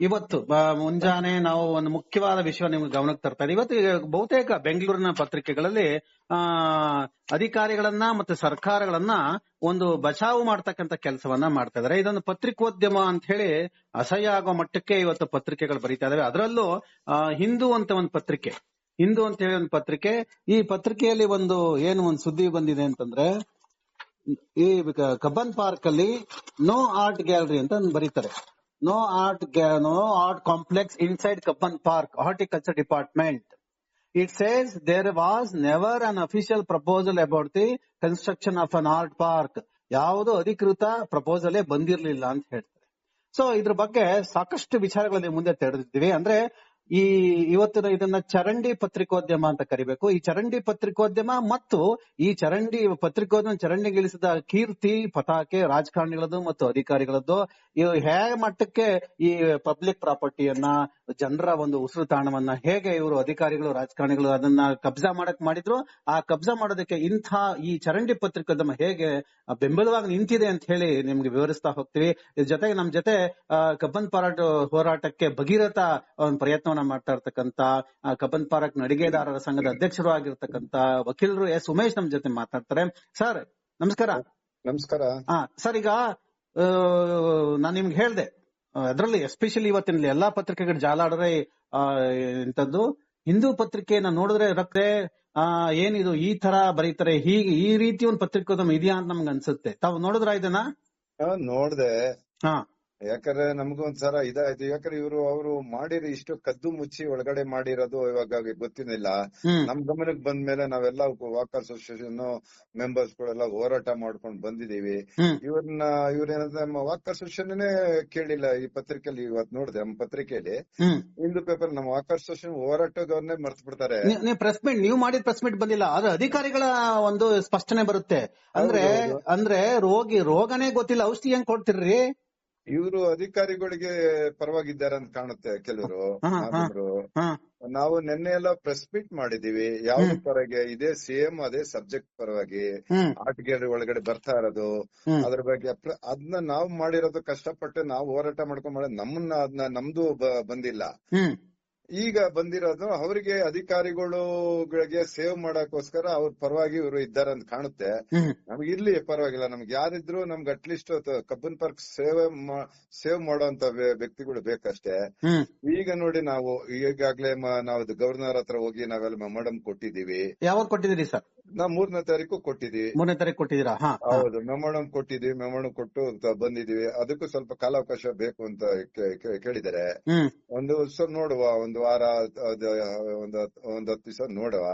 ಇವತ್ತು ಮುಂಜಾನೆ ನಾವು ಒಂದು ಮುಖ್ಯವಾದ ವಿಷಯ ನಿಮ್ಗೆ ಗಮನಕ್ಕೆ ತರ್ತಾ ಇದೆ ಇವತ್ತು ಬಹುತೇಕ ಬೆಂಗಳೂರಿನ ಪತ್ರಿಕೆಗಳಲ್ಲಿ, ಆ, ಅಧಿಕಾರಿಗಳನ್ನ ಮತ್ತೆ ಸರ್ಕಾರಗಳನ್ನ ಒಂದು ಬಚಾವು ಮಾಡ್ತಕ್ಕಂತ ಕೆಲಸವನ್ನ ಮಾಡ್ತಾ ಇದಾರೆ ಇದೊಂದು ಪತ್ರಿಕೋದ್ಯಮ ಅಂತ ಹೇಳಿ ಅಸಹ್ಯ ಆಗೋ ಮಟ್ಟಕ್ಕೆ ಇವತ್ತು ಪತ್ರಿಕೆಗಳು ಬರೀತಾ ಇದಾವೆ ಅದರಲ್ಲೂ ಹಿಂದೂ ಅಂತ ಒಂದು ಪತ್ರಿಕೆ. ಹಿಂದೂ ಅಂತ ಹೇಳಿ ಒಂದು ಪತ್ರಿಕೆ. ಈ ಪತ್ರಿಕೆಯಲ್ಲಿ ಒಂದು, ಏನು ಒಂದು ಸುದ್ದಿ ಬಂದಿದೆ ಅಂತಂದ್ರೆ, ಈ ಕಬ್ಬನ್ ಪಾರ್ಕ್ ಅಲ್ಲಿ ನೋ ಆರ್ಟ್ ಗ್ಯಾಲರಿ ಅಂತ ಬರೀತಾರೆ. No art no art complex inside Cubbon park horticulture department it says there was never an official proposal about the construction of an art park ಯಾವುದು ಅಧಿಕೃತ ಪ್ರಪೋಸಲೇ ಬಂದಿರಲಿಲ್ಲ ಅಂತ ಹೇಳ್ತಾರೆ. ಸೊ ಇದ್ರ ಬಗ್ಗೆ ಸಾಕಷ್ಟು ವಿಚಾರಗಳಲ್ಲಿ ಮುಂದೆ ತೆರೆದಿದ್ದೀವಿ. ಅಂದ್ರೆ ಈ ಇವತ್ತಿನ ಇದನ್ನ ಚರಂಡಿ ಪತ್ರಿಕೋದ್ಯಮ ಅಂತ ಕರಿಬೇಕು. ಈ ಚರಂಡಿ ಪತ್ರಿಕೋದ್ಯಮ ಮತ್ತು ಈ ಚರಂಡಿ ಪತ್ರಿಕೋದ್ಯಮ ಚರಂಡಿಗಿಳಿಸಿದ ಕೀರ್ತಿ, ಪತಾಕೆ, ರಾಜಕಾರಣಿಗಳದ್ದು ಮತ್ತು ಅಧಿಕಾರಿಗಳದ್ದು, ಇವು ಹೇಗೆ ಮಟ್ಟಕ್ಕೆ ಈ ಪಬ್ಲಿಕ್ ಪ್ರಾಪರ್ಟಿಯನ್ನ ಜನರ ಒಂದು ಉಸಿರು ತಾಣವನ್ನ ಹೇಗೆ ಇವರು ಅಧಿಕಾರಿಗಳು, ರಾಜಕಾರಣಿಗಳು ಅದನ್ನ ಕಬ್ಜಾ ಮಾಡಕ್ ಮಾಡಿದ್ರು, ಆ ಕಬ್ಜಾ ಮಾಡೋದಕ್ಕೆ ಇಂಥ ಈ ಚರಂಡಿ ಪತ್ರಿಕೋದ್ಯಮ ಹೇಗೆ ಬೆಂಬಲವಾಗಿ ನಿಂತಿದೆ ಅಂತ ಹೇಳಿ ನಿಮ್ಗೆ ವಿವರಿಸ್ತಾ ಹೋಗ್ತೀವಿ. ಇದ್ರ ಜೊತೆಗೆ ನಮ್ ಜೊತೆ ಕಬ್ಬನ್ ಪಾರಾಟ ಹೋರಾಟಕ್ಕೆ ಭಗೀರಥ ಒಂದು ಪ್ರಯತ್ನವನ್ನ ಮಾಡ್ತಾ ಇರ್ತಕ್ಕಂತ ಕಬ್ಬನ್ ಪಾರ್ಕ್ ನಡಿಗೆದಾರರ ಸಂಘದ ಅಧ್ಯಕ್ಷರು ಆಗಿರ್ತಕ್ಕಂತ ವಕೀಲರು ಎಸ್. ಉಮೇಶ್ ನಮ್ ಜೊತೆ ಮಾತಾಡ್ತಾರೆ. ಸರ್ ನಮಸ್ಕಾರ. ನಮಸ್ಕಾರ. ಹಾ ಸರ್ ಈಗ ನಾನ್ ನಿಮ್ಗೆ ಹೇಳ್ದೆ ಅದರಲ್ಲಿ ಎಸ್ಪೆಷಲಿ ಇವತ್ತಿನ ಎಲ್ಲಾ ಪತ್ರಿಕೆಗಳು ಜಾಲಾಡ್ರೆ ಆ, ಇಂಥದ್ದು. ಹಿಂದೂ ಪತ್ರಿಕೆಯನ್ನ ನೋಡಿದ್ರೆ ರಕ್ತೆ ಆ ಏನಿದು ಈ ತರ ಬರೀತಾರೆ ಹೀಗೆ ಈ ರೀತಿ ಒಂದು ಪತ್ರಿಕೋದ್ಯಮ ಇದೆಯಾ ಅಂತ ನಮ್ಗೆ ಅನ್ಸುತ್ತೆ. ತಾವು ನೋಡಿದ್ರ ಇದನ್ನ? ನೋಡ್ದೆ. ಹಾ. ಯಾಕಂದ್ರೆ ನಮಗೂ ಒಂದ್ಸರ ಇದಾಯ್ತು. ಯಾಕಂದ್ರೆ ಇವರು ಅವರು ಮಾಡಿರೋ ಇಷ್ಟು ಕದ್ದು ಮುಚ್ಚಿ ಒಳಗಡೆ ಮಾಡಿರೋದು ಇವಾಗ ಗೊತ್ತಿಲ್ಲ ನಮ್ ಗಮನಕ್ಕೆ ಬಂದ್ಮೇಲೆ ನಾವೆಲ್ಲ ವಾಕರ್ ಅಸೋಸಿಯೇಷನ್ ಮೆಂಬರ್ಸ್ ಗಳೆಲ್ಲ ಹೋರಾಟ ಮಾಡ್ಕೊಂಡು ಬಂದಿದೀವಿ ಇವ್ರನ್ನ ಇವ್ರೇನಂದ್ರೆ ನಮ್ಮ ವಾಕರ್ ಅಸೋಸಿಯೇಷನ್ ಕೇಳಿಲ್ಲ. ಈ ಪತ್ರಿಕೆಯಲ್ಲಿ ಇವತ್ ನೋಡಿದೆ ನಮ್ಮ ಪತ್ರಿಕೆಯಲ್ಲಿ. ಹಿಂದೂ ಪೇಪರ್ ನಮ್ಮ ವಾಕರ್ ಅಸೋಸಿಯೇಷನ್ ಹೋರಾಟದವ್ರನ್ನೇ ಮರ್ತ್ ಬಿಡ್ತಾರೆ. ಪ್ರೆಸ್ ಮೀಟ್ ನೀವು ಮಾಡಿದ ಪ್ರೆಸ್ ಮೀಟ್ ಬಂದಿಲ್ಲ. ಆದ್ರೆ ಅಧಿಕಾರಿಗಳ ಒಂದು ಸ್ಪಷ್ಟನೆ ಬರುತ್ತೆ. ಅಂದ್ರೆ. ಅಂದ್ರೆ ರೋಗಿ ರೋಗನೇ ಗೊತ್ತಿಲ್ಲ. ಔಷಧಿ ಹೆಂಗ್ ಕೊಡ್ತಿರ್ರಿ? ಇವರು ಅಧಿಕಾರಿಗಳಿಗೆ ಪರವಾಗಿದ್ದಾರೆ ಅಂತ ಕಾಣುತ್ತೆ ಕೆಲವರು. ಮಾಧ್ಯಮರು ನಾವು ನಿನ್ನೆ ಎಲ್ಲ ಪ್ರೆಸ್ ಮೀಟ್ ಮಾಡಿದೀವಿ. ಯಾವ ಪರವಾಗಿ ಪರಗೆ ಇದೇ ಸೇಮ್ ಅದೇ ಸಬ್ಜೆಕ್ಟ್ ಪರವಾಗಿ ಹ್ಮ್. ಆರ್ಟ್ ಗ್ಯಾಲರಿ ಒಳಗಡೆ ಬರ್ತಾ ಇರೋದು. ಅದ್ರ ಬಗ್ಗೆ ಅದನ್ನ ನಾವು ಮಾಡಿರೋದು ಕಷ್ಟಪಟ್ಟು ನಾವು ಹೋರಾಟ ಮಾಡ್ಕೊಂಡ್ ನಮ್ಮನ್ನ ಅದನ್ನ ನಮ್ದು ಬಂದಿಲ್ಲ. ಈಗ ಬಂದಿರೋದು ಅವರಿಗೆ ಅಧಿಕಾರಿಗಳಿಗೆ ಸೇವ್ ಮಾಡಕ್ಕೋಸ್ಕರ ಅವ್ರ ಪರವಾಗಿ ಇವರು ಇದ್ದಾರೆ ಅಂತ ಕಾಣುತ್ತೆ. ನಮ್ಗೆ ಇರ್ಲಿ ಪರವಾಗಿಲ್ಲ. ನಮ್ಗೆ ಯಾರಿದ್ರು ನಮ್ಗೆ ಅಟ್ಲೀಸ್ಟ್ ಕಬ್ಬನ್ ಪಾರ್ಕ್ ಸೇವೆ ಸೇವ್ ಮಾಡುವಂತ ವ್ಯಕ್ತಿಗಳು ಬೇಕಷ್ಟೇ. ಈಗ ನೋಡಿ ನಾವು ಈಗಾಗ್ಲೇ ನಾವು ಗವರ್ನರ್ ಹತ್ರ ಹೋಗಿ ನಾವೆಲ್ಲ ಮೇಡಮ್ ಕೊಟ್ಟಿದೀವಿ ಯಾವಾಗ ಕೊಟ್ಟಿದ್ದೀರಿ ಸರ್? ನಾವು ಮೂರನೇ ತಾರೀಕು ಕೊಟ್ಟಿದೀವಿ ಮೂರನೇ ತಾರೀಕು ಕೊಟ್ಟಿದ್ದೀರಾ? ಹಾ. ಹೌದು ಮೆಮೊಡಮ್ ಕೊಟ್ಟಿದೀವಿ ಮೆಮೊಡಮ್ ಕೊಟ್ಟು ಅಂತ ಬಂದಿದೀವಿ ಅದಕ್ಕೂ ಸ್ವಲ್ಪ ಕಾಲಾವಕಾಶ ಬೇಕು ಅಂತ ಕೇಳಿದರೆ ಒಂದು ದಿವಸ ನೋಡುವ ಒಂದು ವಾರ ಒಂದ್ ಹತ್- ಒಂದ್ ಹತ್ತು ದಿವಸ ನೋಡುವ.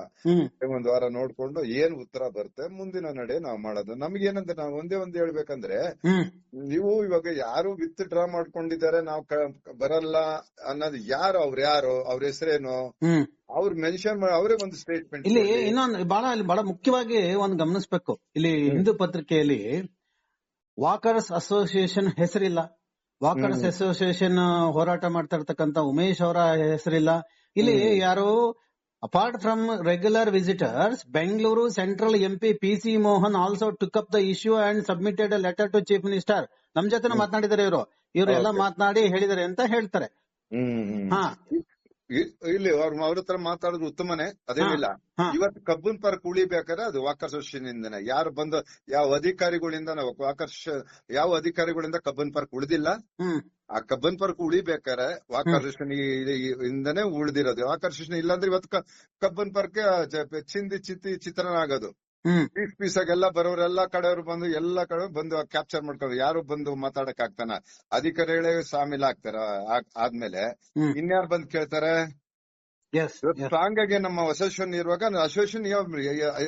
ಒಂದ್ ವಾರ ನೋಡ್ಕೊಂಡು ಏನ್ ಉತ್ತರ ಬರುತ್ತೆ ಮುಂದಿನ ನಡೆ ನಾವು ಮಾಡೋದು. ನಮ್ಗೇನಂದ್ರೆ ನಾವು ಒಂದೇ ಒಂದ್ ಹೇಳ್ಬೇಕಂದ್ರೆ ನೀವು ಇವಾಗ ಯಾರು ವಿತ್ ಡ್ರಾ ಮಾಡ್ಕೊಂಡಿದ್ದಾರೆ ನಾವು ಬರಲ್ಲ ಅನ್ನೋದು ಯಾರು ಅವ್ರ ಯಾರು ಅವ್ರ ಹೆಸರೇನು? ಅವ್ರು ಮೆನ್ಷನ್ ಅವರೇ ಒಂದು ಸ್ಟೇಟ್ಮೆಂಟ್ ಇಲ್ಲಿ ಇನ್ನೊಂದು ಬಹಳ ಇಲ್ಲಿ ಬಹಳ ಮುಖ್ಯವಾಗಿ ಒಂದು ಗಮನಿಸಬೇಕು. ಇಲ್ಲಿ ಹಿಂದೂ ಪತ್ರಿಕೆಯಲ್ಲಿ ವಾಕರ್ಸ್ ಅಸೋಸಿಯೇಷನ್ ಹೆಸರಿಲ್ಲ. ವಾಕರ್ಸ್ ಅಸೋಸಿಯೇಷನ್ ಹೋರಾಟ ಮಾಡ್ತಾ ಇರ್ತಕ್ಕಂತ ಉಮೇಶ್ ಅವರ ಹೆಸರಿಲ್ಲ. ಇಲ್ಲಿ ಯಾರು apart from regular visitors Bengaluru central MP P C Mohan also took up the issue and submitted letter to chief minister ನಮ್ ಜೊತೆ ಮಾತನಾಡಿದಾರೆ ಇವರು. ಇವರು ಎಲ್ಲ. ಮಾತನಾಡಿ ಹೇಳಿದಾರೆ ಅಂತ ಹೇಳ್ತಾರೆ. ಹ್ಮ್. ಹಾ. ಇಲ್ಲಿ ಅವ್ರ ಅವ್ರ ಹತ್ರ ಮಾತಾಡೋದು ಉತ್ತಮನೇ ಅದೇನಿಲ್ಲ. ಇವತ್ತು ಕಬ್ಬನ್ ಪಾರ್ಕ್ ಉಳಿಬೇಕಾದ್ರೆ ಅದು ವಾಕರ್ ಅಸೋಸಿಯೇಷನ್ ಇಂದನೇ ಯಾರು ಬಂದ ಯಾವ ಅಧಿಕಾರಿಗಳಿಂದ ನಾವು ವಾಕರ್ ಶ- ಯಾವ ಅಧಿಕಾರಿಗಳಿಂದ ಕಬ್ಬನ್ ಪಾರ್ಕ್ ಉಳಿದಿಲ್ಲ ಆ ಕಬ್ಬನ್ ಪಾರ್ಕ್ ಉಳಿಬೇಕಾರೆ ವಾಕರ್ಷನ್ ಇಂದನೇ ಉಳಿದಿರೋದು. ವಾಕರ್ಷನ್ ಇಲ್ಲಾಂದ್ರೆ ಇವತ್ತು ಕಬ್ಬನ್ ಪಾರ್ಕ್ ಚಿಂದಿ ಚಿತ್ತಿ ಚಿತ್ರಣ ಆಗೋದು ಪೀಸ್ ಪೀಸ್ ಆಗಿ ಎಲ್ಲ ಬರೋರು ಎಲ್ಲಾ ಕಡೆಯವರು ಬಂದು ಎಲ್ಲಾ ಕಡೆ ಬಂದು ಕ್ಯಾಪ್ಚರ್ ಮಾಡ್ಕೊಂಡು ಯಾರು ಬಂದು ಮಾತಾಡಕ್ ಆಗ್ತಾನ? ಅಧಿಕಾರಿಗಳೇ ಸಾಮಿಲ್ ಆಗ್ತಾರ. ಆದ್ಮೇಲೆ ಇನ್ಯಾರು ಬಂದು ಕೇಳ್ತಾರೆ? ಸ್ಟ್ರಾಂಗ್ ಆಗಿ ನಮ್ಮ ಅಸೋಸಿಯೇಷನ್ ಇರುವಾಗ ಅಸೋಸಿಯೇಷನ್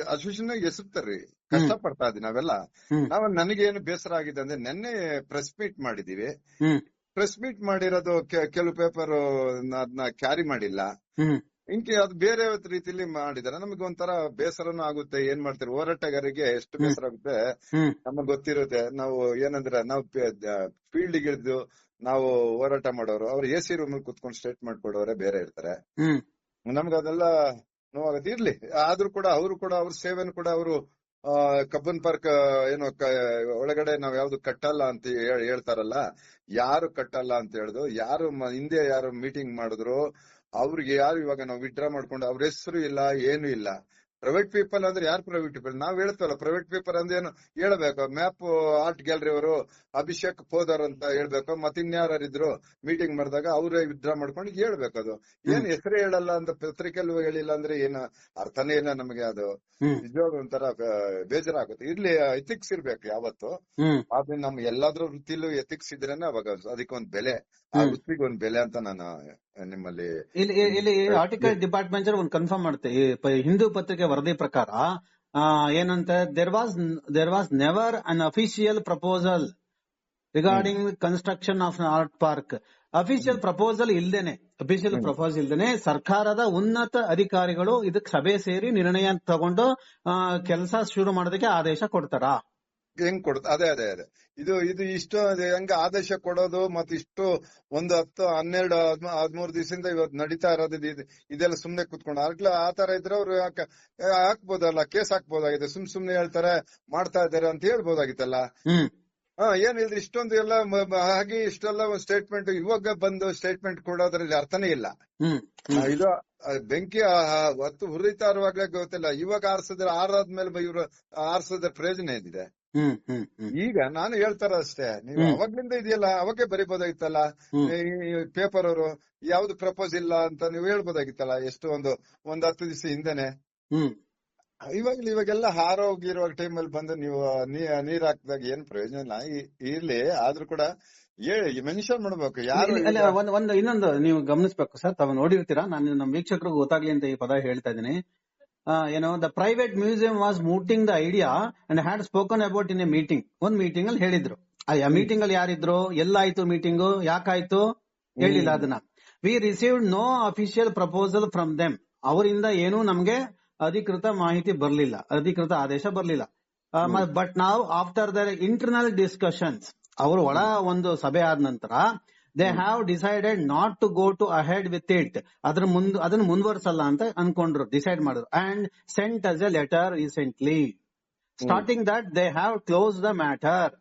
ಅಸೋಸಿಯೇಷನ್ ಹೆಸರ್ತಾರ್ರಿ ಕಷ್ಟ ಪಡ್ತಾ ಇದೀವಿ ನಾವೆಲ್ಲ. ನಾವು ನನಗೇನು ಬೇಸರ ಆಗಿದೆ ಅಂದ್ರೆ ನಿನ್ನೆ ಪ್ರೆಸ್ ಮೀಟ್ ಮಾಡಿದೀವಿ. ಪ್ರೆಸ್ ಮೀಟ್ ಮಾಡಿರೋದು ಕೆಲವು ಪೇಪರ್ ಅದನ್ನ ಕ್ಯಾರಿ ಮಾಡಿಲ್ಲ. ಇಂಕೆ ಅದು ಬೇರೆ ರೀತಿಲಿ ಮಾಡಿದಾರೆ ನಮಗೆ ಒಂಥರ ಬೇಸರನು ಆಗುತ್ತೆ. ಏನ್ ಮಾಡ್ತಾರೆ? ಹೋರಾಟಗಾರರಿಗೆ ಎಷ್ಟು ಬೇಸರ ಆಗುತ್ತೆ? ನಮಗ್ ಗೊತ್ತಿರುತ್ತೆ. ನಾವು ಏನಂದ್ರೆ ನಾವು ಫೀಲ್ಡ್ ಇಳಿದು ನಾವು ಹೋರಾಟ ಮಾಡೋರು ಅವ್ರು ಎ ಸಿ ರೂಮ್ ಕುತ್ಕೊಂಡು ಸ್ಟೇಟ್ ಮಾಡ್ಕೊಡೋರೆ ಬೇರೆ ಇರ್ತಾರೆ. ನಮ್ಗ ಅದೆಲ್ಲ ನೋವಾಗತ್ತೆ. ಇರ್ಲಿ. ಆದ್ರೂ ಕೂಡ ಅವರು ಕೂಡ ಅವ್ರ ಸೇವೆನು ಕೂಡ ಅವರು ಕಬ್ಬನ್ ಪಾರ್ಕ್ ಏನು ಒಳಗಡೆ ನಾವ್ ಯಾವ್ದು ಕಟ್ಟಲ್ಲ ಅಂತ ಹೇಳ್ತಾರಲ್ಲ ಯಾರು ಕಟ್ಟಲ್ಲ ಅಂತ ಹೇಳುದು ಯಾರು ಹಿಂದೆ ಯಾರು ಮೀಟಿಂಗ್ ಮಾಡಿದ್ರು ಅವ್ರಿಗೆ ಯಾರು ಇವಾಗ ನಾವು ವಿಡ್ರಾ ಮಾಡ್ಕೊಂಡು ಅವ್ರ ಹೆಸರು ಇಲ್ಲ ಏನು ಇಲ್ಲ. ಪ್ರೈವೇಟ್ ಪೀಪಲ್ ಅಂದ್ರೆ ಯಾರು ಪ್ರೈವೇಟ್ ಪೀಪಲ್ ನಾವ್ ಹೇಳ್ತೇವಲ್ಲ ಪ್ರೈವೇಟ್ ಪೀಪಲ್ ಅಂದ್ರೆ ಏನು? ಹೇಳ್ಬೇಕು. ಮ್ಯಾಪ್ ಆರ್ಟ್ ಗ್ಯಾಲರಿ ಅವರು ಅಭಿಷೇಕ್ ಪೋದರ್ ಅಂತ ಹೇಳ್ಬೇಕು. ಮತ್ತೆ ಇನ್ಯಾರಿದ್ರು ಮೀಟಿಂಗ್ ಮಾಡಿದಾಗ ಅವರೇ ವಿಡ್ರಾ ಮಾಡ್ಕೊಂಡು ಹೇಳ್ಬೇಕು ಅದು. ಏನ್ ಹೆಸರು ಹೇಳಲ್ಲ ಅಂತ ಪತ್ರಿಕೆಲ್ಲೂ ಹೇಳಿಲ್ಲ ಅಂದ್ರೆ ಏನ? ಅರ್ಥನೇ ಇಲ್ಲ ನಮಗೆ ಅದು. ನಿಜವಾಗ ಒಂಥರ ಬೇಜಾರಾಗುತ್ತೆ. ಇರ್ಲಿ ಎಥಿಕ್ಸ್ ಇರ್ಬೇಕು ಯಾವತ್ತು. ಆದ್ರೆ ನಮ್ ಎಲ್ಲಾದ್ರೂ ವೃತ್ತಿಲೂ ಎಥಿಕ್ಸ್ ಇದ್ರೇನೆ ಅವಾಗ ಅದಕ್ಕೊಂದ್ ಬೆಲೆ. ಆ ವೃತ್ತಿಗೊಂದ್ ವೃತ್ತಿಗೆ ಒಂದ್ ಬೆಲೆ ಅಂತ ನಾನು ನಿಮ್ಮಲ್ಲಿ ಇಲ್ಲಿ ಇಲ್ಲಿ ಆರ್ಟಿಕಲ್ ಡಿಪಾರ್ಟ್ಮೆಂಟ್ ಒಂದು ಕನ್ಫರ್ಮ್ ಮಾಡುತ್ತೆ. ಈ ಪ- ಹಿಂದೂ ಪತ್ರಿಕೆ ವರದಿ ಪ್ರಕಾರ ಆ, ಏನಂತ? There was there was never an official proposal regarding construction of art park official proposal ಇಲ್ದೇನೆ. ಅಫಿಷಿಯಲ್ ಪ್ರಪೋಸಲ್ ಇಲ್ದೇನೆ. ಸರ್ಕಾರದ ಉನ್ನತ ಅಧಿಕಾರಿಗಳು ಇದಕ್ಕೆ ಸಭೆ ಸೇರಿ ನಿರ್ಣಯ ತಗೊಂಡು ಕೆಲಸ ಶುರು ಮಾಡೋದಕ್ಕೆ ಆದೇಶ ಕೊಡ್ತಾರಾ? ಹೆಂಗ್ ಕೊಡುತ್ತೆ ಅದೇ ಅದೇ ಅದೇ. ಇದು ಇದು ಇಷ್ಟು ಹೆಂಗ ಆದೇಶ ಕೊಡೋದು ಮತ್ತೆ ಇಷ್ಟು ಒಂದು ಹತ್ತು ಹನ್ನೆರಡು ಹದ್ಮ- ಹದ್ಮೂರು ದಿವಸದಿಂದ ಇವತ್ತು ನಡೀತಾ ಇರೋದು ಇದು- ಇದೆಲ್ಲ ಸುಮ್ನೆ ಕುತ್ಕೊಂಡು ಆಗ್ಲೂ ಆ ತರ ಇದ್ರೆ ಅವ್ರು ಹಾಕ್ಬೋದಲ್ಲ ಕೇಸ್ ಹಾಕ್ಬೋದಾಗಿದೆ. ಸುಮ್ ಸುಮ್ನೆ ಹೇಳ್ತಾರೆ ಮಾಡ್ತಾ ಇದಾರೆ ಅಂತ ಹೇಳ್ಬೋದಾಗಿತ್ತಲ್ಲ. ಹಾ ಏನ್ ಹೇಳಿದ್ರೆ ಇಷ್ಟೊಂದು ಎಲ್ಲ ಹಾಗೆ ಇಷ್ಟೆಲ್ಲ ಒಂದು ಸ್ಟೇಟ್ಮೆಂಟ್ ಇವಾಗ ಬಂದು ಸ್ಟೇಟ್ಮೆಂಟ್ ಕೊಡೋದ್ರಲ್ಲಿ ಅರ್ಥನೇ ಇಲ್ಲ. ಇದು ಬೆಂಕಿ ಹೊತ್ತು ಹುರಿತಾ ಇರುವಾಗ್ಲೇ ಗೊತ್ತಿಲ್ಲ. ಇವಾಗ ಆರ್ಸಿದ್ರೆ ಆರಾದ್ಮೇಲೆ ಇವ್ರು ಆರ್ಸಿದ್ರೆ ಪ್ರಯೋಜನ ಏನಿದೆ? ಈಗ ನಾನು ಹೇಳ್ತಾರ ಅಷ್ಟೇ ನೀವು. ಅವಾಗ್ಲಿಂದ ಇದೆಯಲ್ಲ ಅವಾಗೆ ಬರಿಬೋದಾಗಿತ್ತಲ್ಲ ಪೇಪರ್ ಅವರು ಯಾವ್ದು ಪ್ರಪೋಸ್ ಇಲ್ಲ ಅಂತ ನೀವು ಹೇಳ್ಬೋದಾಗಿತ್ತಲ್ಲ ಎಷ್ಟು ಒಂದು ಒಂದ್ ಹತ್ತು ದಿವಸ ಹಿಂದೆನೆ? ಹ್ಮ್. ಇವಾಗೆಲ್ಲ ಹಾರೋಗಿರುವ ಟೈಮ್ ಅಲ್ಲಿ ಬಂದು ನೀವು ನೀರ್ ಹಾಕಿದಾಗ ಏನ್ ಪ್ರಯೋಜನ ಇಲ್ಲ? ಇರ್ಲಿ ಆದ್ರೂ ಕೂಡ ಹೇಳಿ ಮೆನ್ಷನ್ ಮಾಡ್ಬೇಕು ಯಾರು ಒಂದ್ ಇನ್ನೊಂದು ನೀವು ಗಮನಿಸಬೇಕು. ಸರ್ ತಾವು ನೋಡಿರ್ತೀರಾ? ನಾನು ನಮ್ಮ ವೀಕ್ಷಕರಿಗೆ ಗೊತ್ತಾಗ್ಲಿ ಅಂತ ಈ ಪದ ಹೇಳ್ತಾ ಇದ್ದೀನಿ ಏನೋ the private museum was mooting the idea and had spoken about in a meeting ಒಂದ್ ಮೀಟಿಂಗ್ ಅಲ್ಲಿ ಹೇಳಿದ್ರು. ಆ ಮೀಟಿಂಗ್ ಅಲ್ಲಿ ಯಾರಿದ್ರು? ಎಲ್ಲಾಯ್ತು ಮೀಟಿಂಗ್ ಯಾಕಾಯ್ತು? ಹೇಳಿಲ್ಲ ಅದನ್ನ. We received no official proposal from them ಅವರಿಂದ ಏನು ನಮ್ಗೆ ಅಧಿಕೃತ ಮಾಹಿತಿ ಬರ್ಲಿಲ್ಲ. ಅಧಿಕೃತ ಆದೇಶ ಬರ್ಲಿಲ್ಲ. ಬಟ್ ನಾವು ಆಫ್ಟರ್ ದರ್ ಇಂಟರ್ನಲ್ ಡಿಸ್ಕಷನ್ಸ್ ಅವರು ಒಳ ಒಂದು ಸಭೆ ಆದ ನಂತರ they have decided not to go to ahead with it ಅದ್ರ ಮುಂದ್ ಅದನ್ನ ಮುಂದುವರ್ಸಲ್ಲ ಅಂತ ಅನ್ಕೊಂಡ್ರು ಡಿಸೈಡ್ ಮಾಡಿದ್ರು. And sent us a letter recently starting that they have close the matter